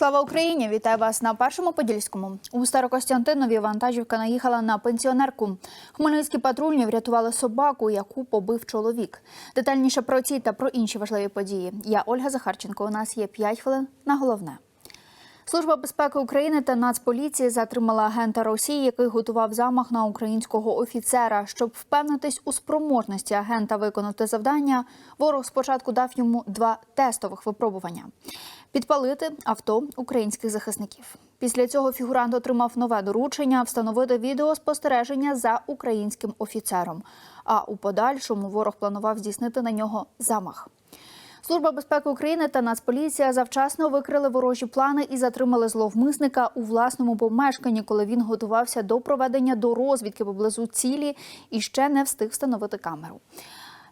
Слава Україні! Вітаю вас на першому подільському. У Старокостянтинові вантажівка наїхала на пенсіонерку. Хмельницькі патрульні врятували собаку, яку побив чоловік. Детальніше про ці та про інші важливі події. Я Ольга Захарченко. У нас є 5 хвилин на головне. Служба безпеки України та Нацполіції затримала агента Росії, який готував замах на українського офіцера. Щоб впевнитись у спроможності агента виконати завдання, ворог спочатку дав йому два тестових випробування: підпалити авто українських захисників. Після цього фігурант отримав нове доручення встановити відеоспостереження за українським офіцером. А у подальшому ворог планував здійснити на нього замах. Служба безпеки України та Нацполіція завчасно викрили ворожі плани і затримали зловмисника у власному помешканні, коли він готувався до проведення до розвідки поблизу цілі і ще не встиг встановити камеру.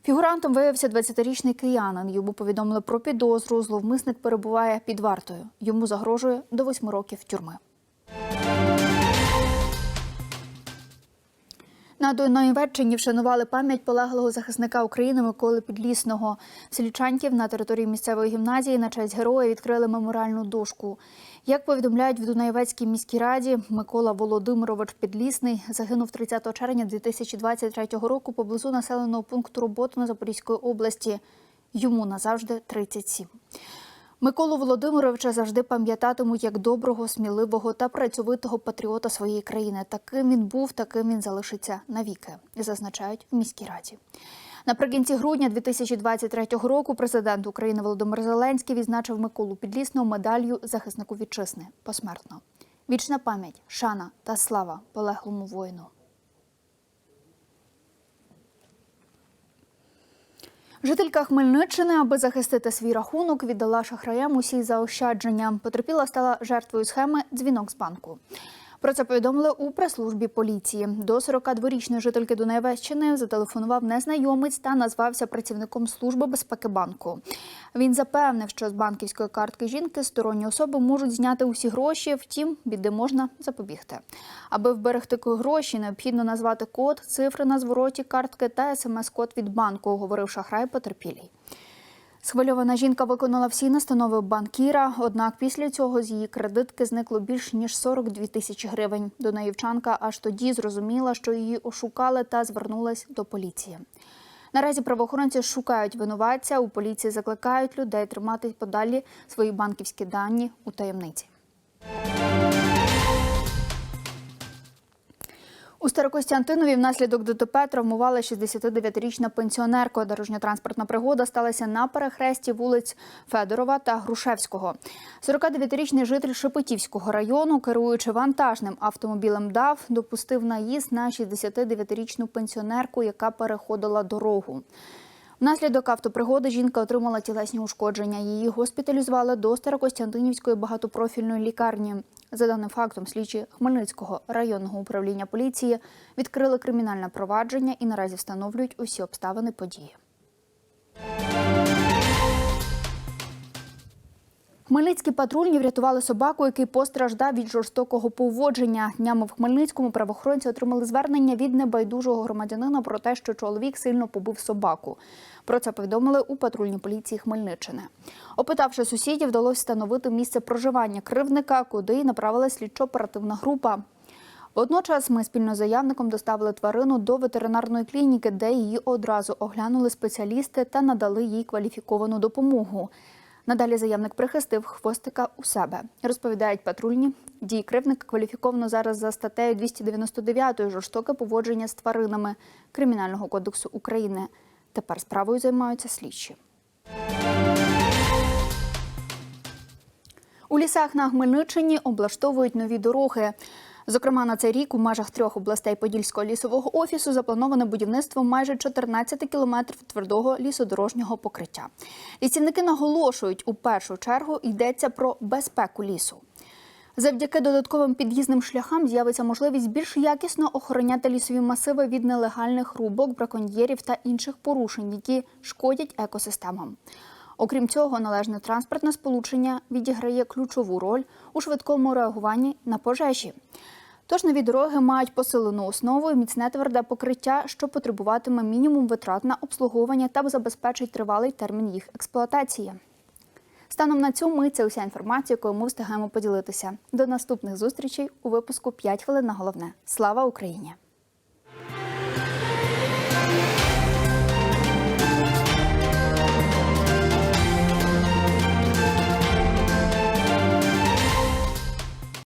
Фігурантом виявився 20-річний киянин. Йому повідомили про підозру. Зловмисник перебуває під вартою. Йому загрожує до 8 років тюрми. На Донеччині вшанували пам'ять полеглого захисника України Миколи Підлісного. В селі Чаньків на території місцевої гімназії на честь героя відкрили меморіальну дошку. Як повідомляють в Дунаєвецькій міській раді, Микола Володимирович Підлісний загинув 30 червня 2023 року поблизу населеного пункту роботи на Запорізької області. Йому назавжди 37. Миколу Володимировича завжди пам'ятатимуть як доброго, сміливого та працьовитого патріота своєї країни. Таким він був, таким він залишиться навіки, зазначають в міській раді. Наприкінці грудня 2023 року президент України Володимир Зеленський відзначив Миколу Підлісного медаллю захиснику вітчизни посмертно. Вічна пам'ять, шана та слава полеглому воїну. Жителька Хмельниччини, аби захистити свій рахунок, віддала шахраям усі заощадження. Потерпіла стала жертвою схеми дзвінок з банку. Про це повідомили у прес-службі поліції. До 42-річної жительки Дунаєвещини зателефонував незнайомець та назвався працівником служби безпеки банку. Він запевнив, що з банківської картки жінки сторонні особи можуть зняти усі гроші, втім, біди можна запобігти. Аби вберегти гроші, необхідно назвати код, цифри на звороті картки та смс-код від банку, говорив шахрай потерпілій. Схвильована жінка виконала всі настанови банкіра, однак після цього з її кредитки зникло більш ніж 42 тисячі гривень. Донаївчанка аж тоді зрозуміла, що її ошукали та звернулась до поліції. Наразі правоохоронці шукають винуватця. У поліції закликають людей тримати подалі свої банківські дані у таємниці. Старокостянтинові внаслідок ДТП травмувала 69-річна пенсіонерка. Дорожньо-транспортна пригода сталася на перехресті вулиць Федорова та Грушевського. 49-річний житель Шепетівського району, керуючи вантажним автомобілем ДАВ, допустив наїзд на 69-річну пенсіонерку, яка переходила дорогу. Внаслідок автопригоди жінка отримала тілесні ушкодження. Її госпіталізували до Старокостянтинівської багатопрофільної лікарні. За даним фактом, слідчі Хмельницького районного управління поліції відкрили кримінальне провадження і наразі встановлюють усі обставини події. Хмельницькі патрульні врятували собаку, який постраждав від жорстокого поводження. Днями в Хмельницькому правоохоронці отримали звернення від небайдужого громадянина про те, що чоловік сильно побив собаку. Про це повідомили у патрульній поліції Хмельниччини. Опитавши сусідів, вдалося встановити місце проживання кривдника, куди й направила слідчо-оперативна група. Водночас ми спільно з заявником доставили тварину до ветеринарної клініки, де її одразу оглянули спеціалісти та надали їй кваліфіковану допомогу. Надалі заявник прихистив хвостика у себе. Розповідають патрульні. Дії кривника кваліфіковано зараз за статтею 299 жорстоке поводження з тваринами Кримінального кодексу України. Тепер справою займаються слідчі. У лісах на Хмельниччині облаштовують нові дороги. Зокрема, на цей рік у межах трьох областей Подільського лісового офісу заплановане будівництво майже 14 кілометрів твердого лісодорожнього покриття. Лісівники наголошують, у першу чергу йдеться про безпеку лісу. Завдяки додатковим під'їзним шляхам з'явиться можливість більш якісно охороняти лісові масиви від нелегальних рубок, браконьєрів та інших порушень, які шкодять екосистемам. Окрім цього, належне транспортне сполучення відіграє ключову роль у швидкому реагуванні на пожежі. Тож нові дороги мають посилену основу і міцне тверде покриття, що потребуватиме мінімум витрат на обслуговування та забезпечить тривалий термін їх експлуатації. Станом на цьому ми це уся інформація, якою ми встигаємо поділитися. До наступних зустрічей у випуску «5 хвилин на головне. Слава Україні!